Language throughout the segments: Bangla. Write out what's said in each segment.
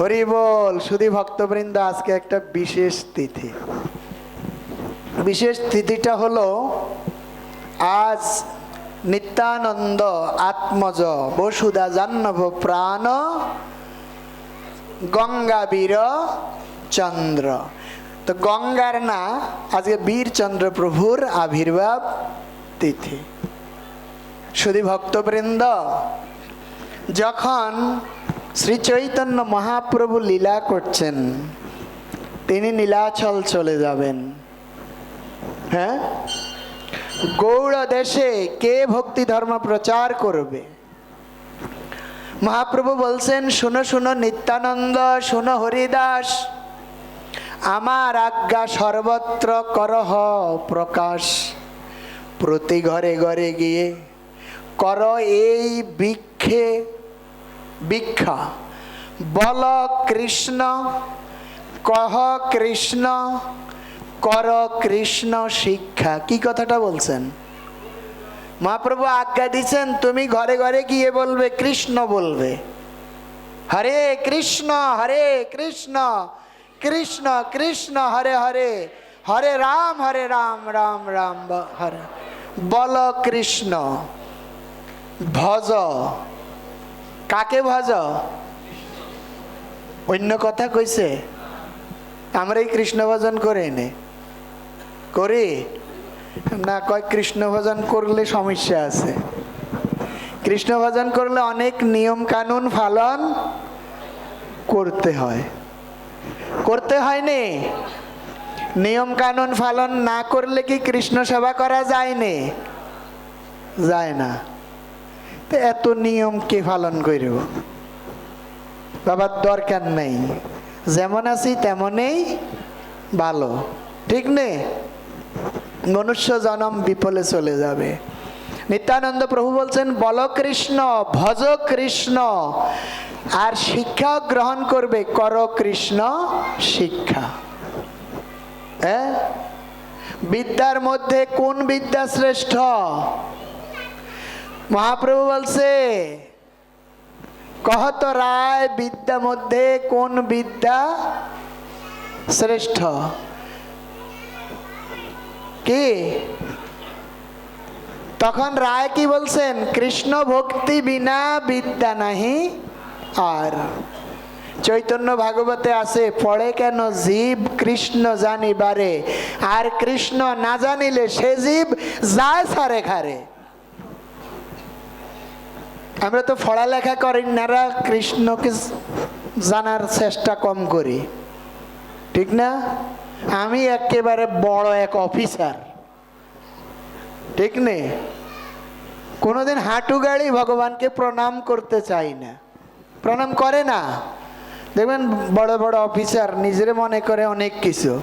হরি বল শুধু ভক্তবৃন্দ, আজকে একটা বিশেষ তিথি। বিশেষ তিথিটা হলো আজ নিত্যানন্দ আত্মজ বসুদা জাহ্নব প্রাণ গঙ্গাবীর চন্দ্র। তো গঙ্গার না, আজকে বীরচন্দ্র প্রভুর আবির্ভাব তিথি। শুধু ভক্তবৃন্দ, যখন শ্রী চৈতন্য মহাপ্রভু লীলা করছেন। তিনি নীলাচল চলে যাবেন। হ্যাঁ? গৌড় দেশে কে ভক্তি ধর্ম প্রচার করবে? মহাপ্রভু বলছেন, শুনো শুনো নিত্যানন্দ, শুনো হরিদাস, আমার আজ্ঞা সর্বত্র করহ প্রকাশ। প্রতি ঘরে ঘরে গিয়ে কর এই বৃক্ষে ভিক্ষা। বল কৃষ্ণ, কহ কৃষ্ণ, কর কৃষ্ণ শিক্ষা। কি কথাটা বলছেন? মহাপ্রভু আজ্ঞা দিচ্ছেন, তুমি ঘরে ঘরে গিয়ে বলবে, কৃষ্ণ বলবে। হরে কৃষ্ণ হরে কৃষ্ণ কৃষ্ণ কৃষ্ণ, হরে হরে হরে রাম হরে রাম রাম রাম হরে। বল কৃষ্ণ, ভজ কাকে ভজ? অন্য কথা কইছে? আমরা এই কৃষ্ণ ভজন করে নে। করি? না, কয় কৃষ্ণ ভজন করলে সমস্যা আছে। কৃষ্ণ ভজন করলে অনেক নিয়ম কানুন পালন করতে হয়। করতে হয়নি? নিয়ম কানুন পালন না করলে কি কৃষ্ণ সেবা করা যায়নি যায় না। এত নিয়ম কে পালন করব? বাবার দরকার নেই। যেমন আছি তেমনই ভালো। ঠিক নেই মনুষ্য জনম বিপলে চলে যাবে। নিত্যানন্দ প্রভু বলছেন, বল কৃষ্ণ, ভজ কৃষ্ণ, আর শিক্ষা গ্রহণ করবে, কর কৃষ্ণ শিক্ষা। হ্যাঁ? বিদ্যার মধ্যে কোন বিদ্যা শ্রেষ্ঠ? মহাপ্রভু বলছে কহত রায় বিদ্যা মধ্যে কোন বিদ্যা শ্রেষ্ঠ? কি? তখন রায় কি বলছেন? কৃষ্ণ ভক্তি বিনা বিদ্যা নাহি আর। চৈতন্য ভাগবতে আছে, পড়ে কেন জীব কৃষ্ণ জানিবারে? আর কৃষ্ণ না জানিলে সে জীব যায় সারে খারে আমরা তো পড়ালেখা করি নারা কৃষ্ণকে জানার চেষ্টা কম করি। ঠিক না? আমি একেবারে বড় এক অফিসার। ঠিক নেই কোনোদিন হাঁটু গাড়ি ভগবানকে প্রণাম করতে চাই না। প্রণাম করে না। দেখবেন বড় বড় অফিসার নিজের মনে করে অনেক কিছু।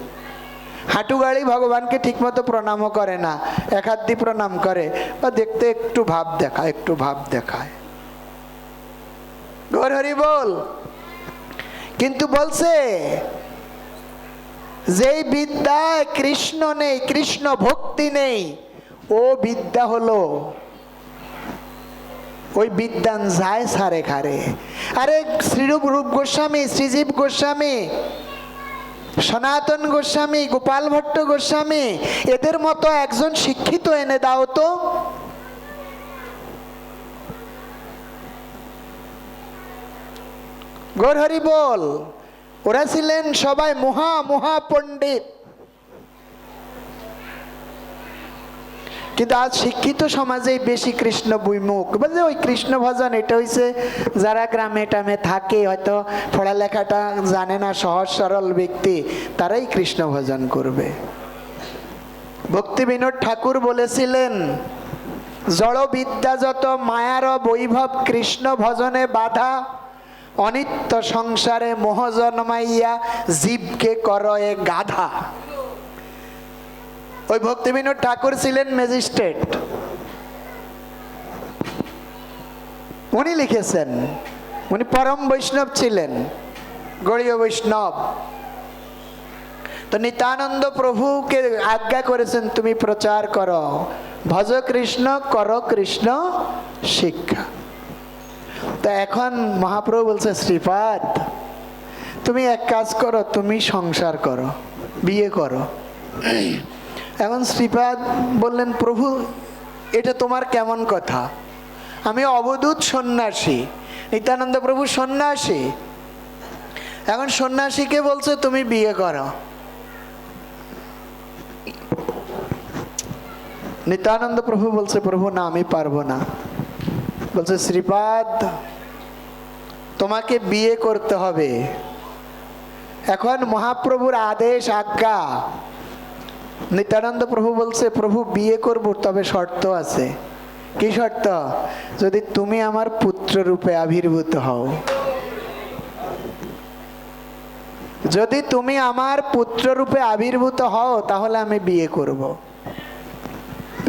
হাঁটু গাড়ি ভগবানকে ঠিকমতো প্রণামও করে না। এক হাত দিয়ে প্রণাম করে। বা দেখতে একটু ভাব দেখায়, একটু ভাব দেখায়। গৌর হরি বল। কিন্তু বলছে, যেই বিদ্যায় কৃষ্ণ নেই, কৃষ্ণ ভক্তি নেই, ও বিদ্যা হলো ওই বিদ্যান যায় সারে খারে। আরে শ্রীরূপ রূপ গোস্বামী, শ্রীজীব গোস্বামী, সনাতন গোস্বামী, গোপাল ভট্ট গোস্বামী, এদের মতো একজন শিক্ষিত এনে দাও তো। গৌরহরি বল, ওরা ছিলেন সবাই মহা মহা পণ্ডিত। কিন্তু আজ শিক্ষিত সমাজে বেশি কৃষ্ণ বৈমুখ। বলছে ওই কৃষ্ণ ভজন এটা হইছে, যারা গ্রামে টামে থাকে, হয়তো পড়ালেখাটা জানে না, সহজ সরল ব্যক্তি, তারাই কৃষ্ণ ভজন করবে। ভক্তি বিনোদ ঠাকুর বলেছিলেন জড় বিদ্যা যত, মায়ার বৈভব কৃষ্ণ ভজনে বাধা। অনিত্য সংসারে মোহ জন্মাইয়া জীবকে করয়ে গাধা। ওই ভক্তি বিনোদ ঠাকুর ছিলেন ম্যাজিস্ট্রেট। উনি লিখেছেন, উনি পরম বৈষ্ণব ছিলেন, গড়ীয় বৈষ্ণব। তো নিতানন্দ প্রভুকে আজ্ঞা করেছেন, তুমি প্রচার করো, ভজ কৃষ্ণ, কর কৃষ্ণ শিক্ষা। তো এখন মহাপ্রভু বলছে, শ্রীপাদ, তুমি এক কাজ করো, তুমি সংসার করো, বিয়ে করো। এখন শ্রীপাদ বললেন, প্রভু, এটা তোমার কেমন কথা? আমি অবধূত সন্ন্যাসী, নিত্যানন্দ প্রভু সন্ন্যাসী। এখন সন্ন্যাসীকে বলছে, তুমি বিয়ে করো। নিত্যানন্দ প্রভু বলছে, প্রভু, না, আমি পারব না। বলছে, শ্রীপাদ তোমাকে বিয়ে করতে হবে। এখন মহাপ্রভুর আদেশ, আজ্ঞা। নিত্যানন্দ প্রভু বলছে, প্রভু, বিয়ে করব, তবে শর্ত আছে। কি শর্ত? যদি তুমি আমার পুত্র রূপে আবির্ভূত হও। যদি তুমি আমার পুত্র রূপে আবির্ভূত হও, তাহলে আমি বিয়ে করব।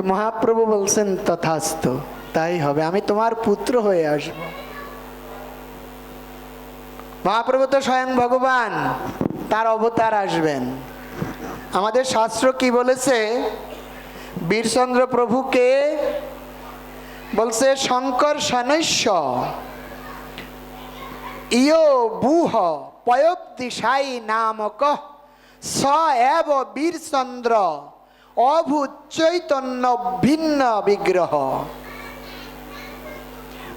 মহাপ্রভু বলছেন, তথাস্ত, তাই হবে। আমি তোমার পুত্র হয়ে আসব। মহাপ্রভু তো স্বয়ং ভগবান, তার অবতার আসবেন। আমাদের শাস্ত্র কি বলেছে? বীরচন্দ্র প্রভুকে বলছে, শঙ্কর সনৈশ্য ইয় বুহ পয়োক্তিসাই নামক স এব বীরচন্দ্র অভূত চৈতন্য ভিন্ন বিগ্রহ।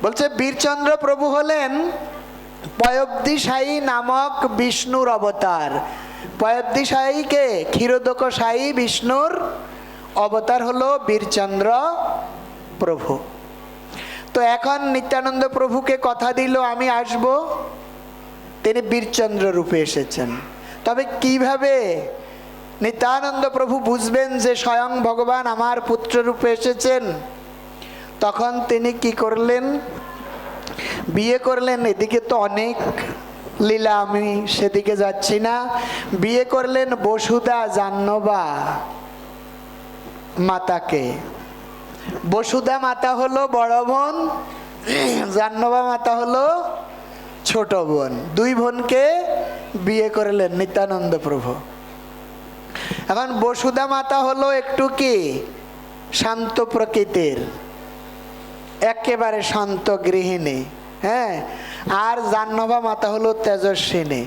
বলছে, বীরচন্দ্র প্রভু হলেন পয়ব্দিসায়ী নামক বিষ্ণুর অবতার। পয়ব্দিসায়ীকে ক্ষীরোদক সায়ী বিষ্ণুর অবতার হলো বীরচন্দ্র প্রভু। তো এখন নিত্যানন্দ প্রভুকে কথা দিল, আমি আসব। তিনি বীরচন্দ্র রূপে এসেছেন। তবে কীভাবে নিত্যানন্দ প্রভু বুঝবেন যে স্বয়ং ভগবান আমার পুত্র রূপে এসেছেন? তখন তিনি কি করলেন? বিয়ে করলেন, এদিকে তো অনেক লীলা, আমি সেদিকে যাচ্ছি না। বিয়ে করলেন বসুদা জাহ্নবা মাতাকে। বসুদা মাতা হলো বড় বোন, জাহ্নবা মাতা হলো ছোট বোন। দুই বোনকে বিয়ে করলেন নিত্যানন্দ প্রভু। এখন বসুদা মাতা হলো একটু কি? শান্ত প্রকৃতির। একেবারে শান্ত গৃহিণী হ্যাঁ? আর জাহ্নবা মাতা হলো তেজস্বিনী।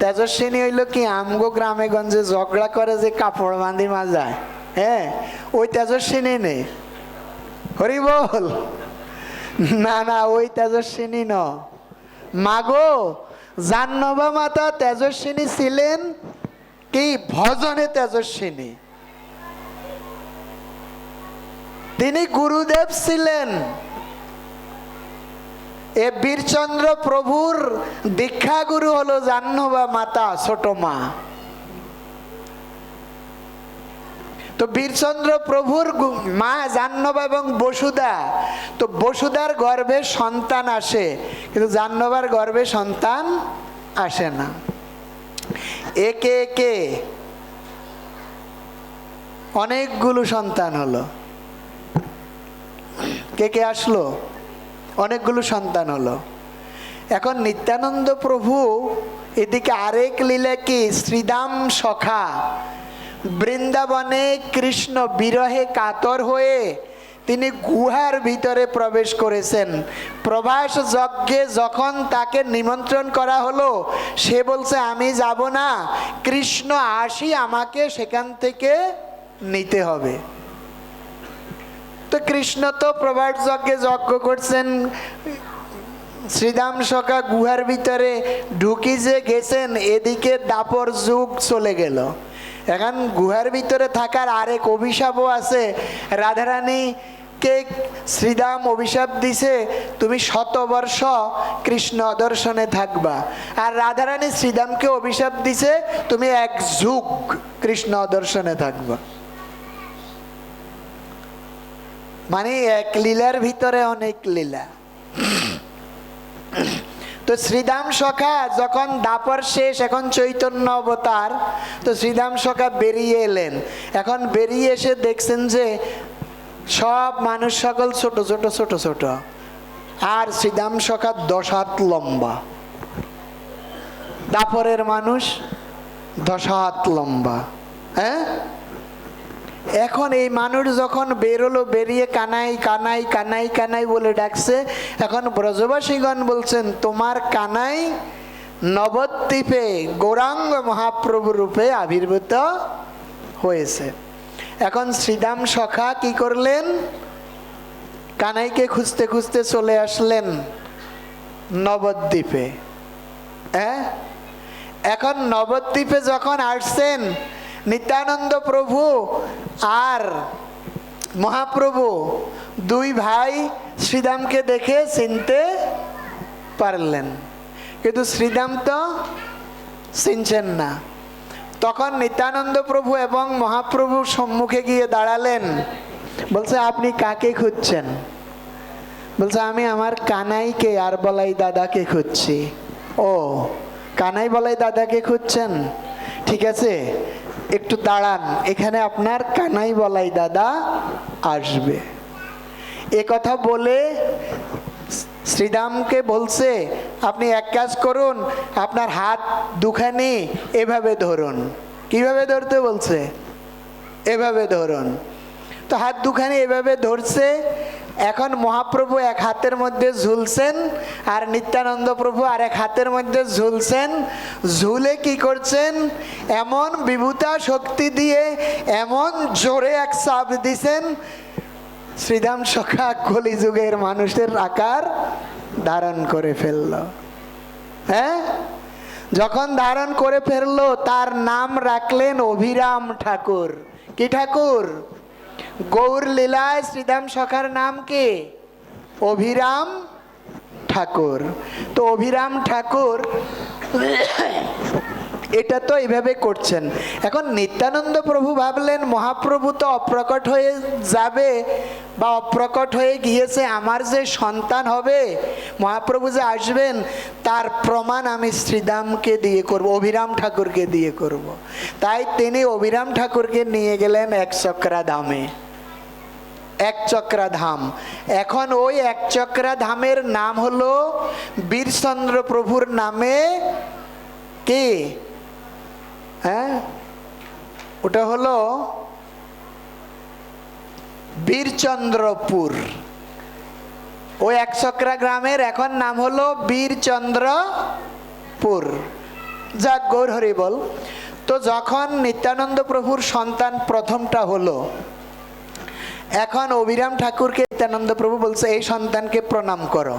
তেজস্বিনী হইল কি, আমগো গ্রামে গঞ্জে ঝগড়া করে যে কাপড় বাঁধি মাজায় হ্যাঁ? ওই তেজস্বিনী নেই হরি বল। না না, ওই তেজস্বিনী ন। মাগো, জাহ্নবা মাতা তেজস্বিনী ছিলেন কি, ভজনে তেজস্বিনী। তিনি গুরুদেব ছিলেন। এ বীরচন্দ্র প্রভুর দীক্ষা গুরু হলো জাহ্নবা মাতা, ছোট মা। তো বীরচন্দ্র প্রভুর মা জাহ্নবা এবং বসুদা তো বসুদার গর্ভে সন্তান আসে, কিন্তু জাহ্নবার গর্ভে সন্তান আসে না। একে একে অনেকগুলো সন্তান হলো। কে কে আসলো? অনেকগুলো সন্তান হলো। এখন নিত্যানন্দ প্রভু এদিকে আরেক লীলা কি? শ্রীদাম সখা। বৃন্দাবনে কৃষ্ণ বিরহে কাতর হয়ে তিনি গুহার ভিতরে প্রবেশ করেছেন। প্রভাস যজ্ঞে যখন তাকে নিমন্ত্রণ করা হলো, সে বলছে, আমি যাব না। কৃষ্ণ আসি, আমাকে সেখান থেকে নিতে হবে। তো কৃষ্ণ তো প্রভাত যজ্ঞে যজ্ঞ করছেন। শ্রীদাম সখা গুহার ভিতরে ঢুকি যে গেছেন, এদিকে দাপর যুগ চলে গেল। এখন গুহার ভিতরে থাকার আরেক অভিশাপও আছে। রাধারানী কে শ্রীদাম অভিশাপ দিছে, তুমি শতবর্ষ কৃষ্ণ দর্শনে থাকবা। আর রাধারানী শ্রীদামকে অভিশাপ দিছে, তুমি এক যুগ কৃষ্ণ দর্শনে থাকবা। মানে এক লীলার ভিতরে অনেক লীলা। তো শ্রীদাম সখা যখন দাপর শেষ, এখন চৈতন্য অবতার, তো শ্রীদাম সখা বেরিয়ে এলেন। এখন বেরিয়ে এসে দেখছেন যে সব মানুষ সকল ছোট ছোট ছোট ছোট। আর শ্রীদাম সখা দশ হাত লম্বা। দাপরের মানুষ দশ হাত লম্বা। হ্যাঁ? এখন এই মানুষ যখন বেরোলো, বেরিয়ে কানাই কানাই কানাই কানাই বলে ডাকছে, এখন ব্রজবাসীগণ বলছেন, তোমার কানাই নবদ্বীপে গৌরাঙ্গ মহাপ্রভু রূপে আবির্ভূত হয়েছে। এখন শ্রীদাম সখা কি করলেন? কানাইকে খুঁজতে খুঁজতে চলে আসলেন নবদ্বীপে। হ্যাঁ? এখন নবদ্বীপে যখন আসছেন, নিত্যানন্দ প্রভু আর মহাপ্রভু দুই ভাই শ্রীদামকে দেখে চিনতে পারলেন। কিন্তু শ্রীদাম তো চিনছেন না। তখন নিত্যানন্দ প্রভু এবং মহাপ্রভুর সম্মুখে গিয়ে দাঁড়ালেন। বলছে, আপনি কাকে খুঁজছেন? বলছে, আমি আমার কানাইকে আর বলাই দাদাকে খুঁজছি। ও, কানাই বলাই দাদাকে খুঁজছেন? ঠিক আছে একটু দাঁড়ান, এখানে আপনার কানাই বলাই দাদা আসবে। এ কথা বলে শ্রীদামকে বলছে, আপনি এক কাজ করুন, আপনার হাত দুখানি এভাবে ধরুন। কীভাবে ধরতে বলছে? এভাবে ধরুন। তো হাত দুখানি এভাবে ধরছে এখন মহাপ্রভু এক হাতের মধ্যে ঝুলছেন আর নিত্যানন্দ প্রভু আর এক হাতের মধ্যে ঝুলছেন। ঝুলে কি করছেন? এমন বিভূতা শক্তি দিয়ে এমন জোরে এক চাপ দিছেন। শ্রীধাম সখা কলিযুগের মানুষের আকার ধারণ করে ফেলল। হ্যাঁ? যখন ধারণ করে ফেলল, তার নাম রাখলেন অভিরাম ঠাকুর। কি ঠাকুর? গৌর লীলায় শ্রীধাম সখার নাম কে? অভিরাম ঠাকুর। তো অভিরাম ঠাকুর এটা তো এইভাবে করছেন। এখন নিত্যানন্দ প্রভু ভাবলেন, মহাপ্রভু তো অপ্রকট হয়ে যাবে বা অপ্রকট হয়ে গিয়েছে, আমার যে সন্তান হবে, মহাপ্রভু যে আসবেন, তার প্রমাণ আমি শ্রীদামকে দিয়ে করব, অভিরাম ঠাকুরকে দিয়ে করব। তাই তিনি অভিরাম ঠাকুরকে নিয়ে গেলেন এক চক্রা ধামে। এক চক্রা ধাম। এখন ওই এক চক্রা ধামের নাম হলো বীরচন্দ্র প্রভুর নামে কি? হ্যাঁ? ওটা হলো বীরচন্দ্রপুর। ওই একচক্রা গ্রামের, এখন নাম হলো বীরচন্দ্রপুর। যাক, গৌর হরি বল। তো যখন নিত্যানন্দ প্রভুর সন্তান প্রথমটা হলো, এখন অভিরাম ঠাকুরকে নিত্যানন্দ প্রভু বলছে, এই সন্তানকে প্রণাম করো।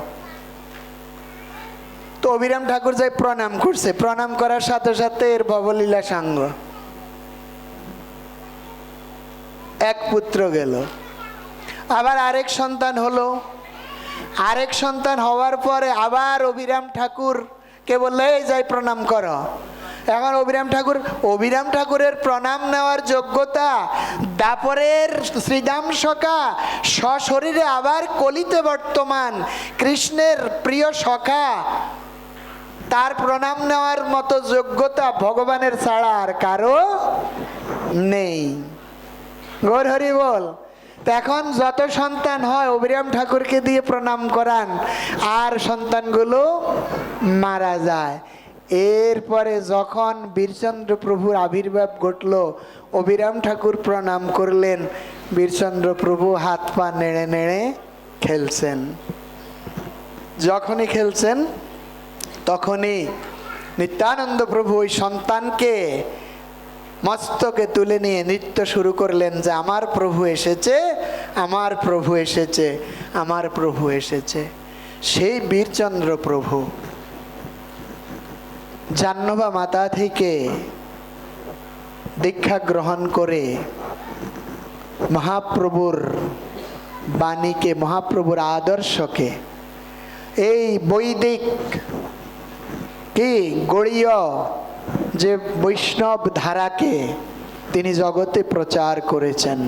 তো অভিরাম ঠাকুর যাই প্রণাম করছে, প্রণাম করার সাথে সাথে এর ভবলীলা সাঙ্গ। এক পুত্র গেল। আবার আরেক সন্তান হলো। আরেক সন্তান হওয়ার পরে আবার অভিরাম ঠাকুর কে বললে যাই প্রণাম করো। এখন অভিরাম ঠাকুর, অভিরাম ঠাকুরের প্রণাম নেওয়ার যোগ্যতা দাপরের শ্রীদাম সখা সশরীরে আবার কলিতে বর্তমান কৃষ্ণের প্রিয় সখা তার প্রণাম নেওয়ার মতো যোগ্যতা ভগবানের ছাড়া আর কারও নেই। গৌর হরি বল। এখন যত সন্তান হয়, অবিরাম ঠাকুরকে দিয়ে প্রণাম করান, আর সন্তানগুলো মারা যায়। এরপরে যখন বীরচন্দ্র প্রভুর আবির্ভাব ঘটল, অবিরাম ঠাকুর প্রণাম করলেন। বীরচন্দ্র প্রভু হাত পা নেড়ে নেড়ে খেলছেন। যখনই খেলছেন তখনই নিত্যানন্দ প্রভু ওই সন্তানকে মস্তকে তুলে নিয়ে নৃত্য শুরু করলেন যে, আমার প্রভু এসেছে, আমার প্রভু এসেছে, আমার প্রভু এসেছে। সেই বীরচন্দ্র প্রভু জাহ্নবা মাতা থেকে দীক্ষা গ্রহণ করে মহাপ্রভুর বাণীকে, মহাপ্রভুর আদর্শকে, এই বৈদিক কি গড়ীয় যে বৈষ্ণব ধারাকে তিনি জগতে প্রচার করেছেন?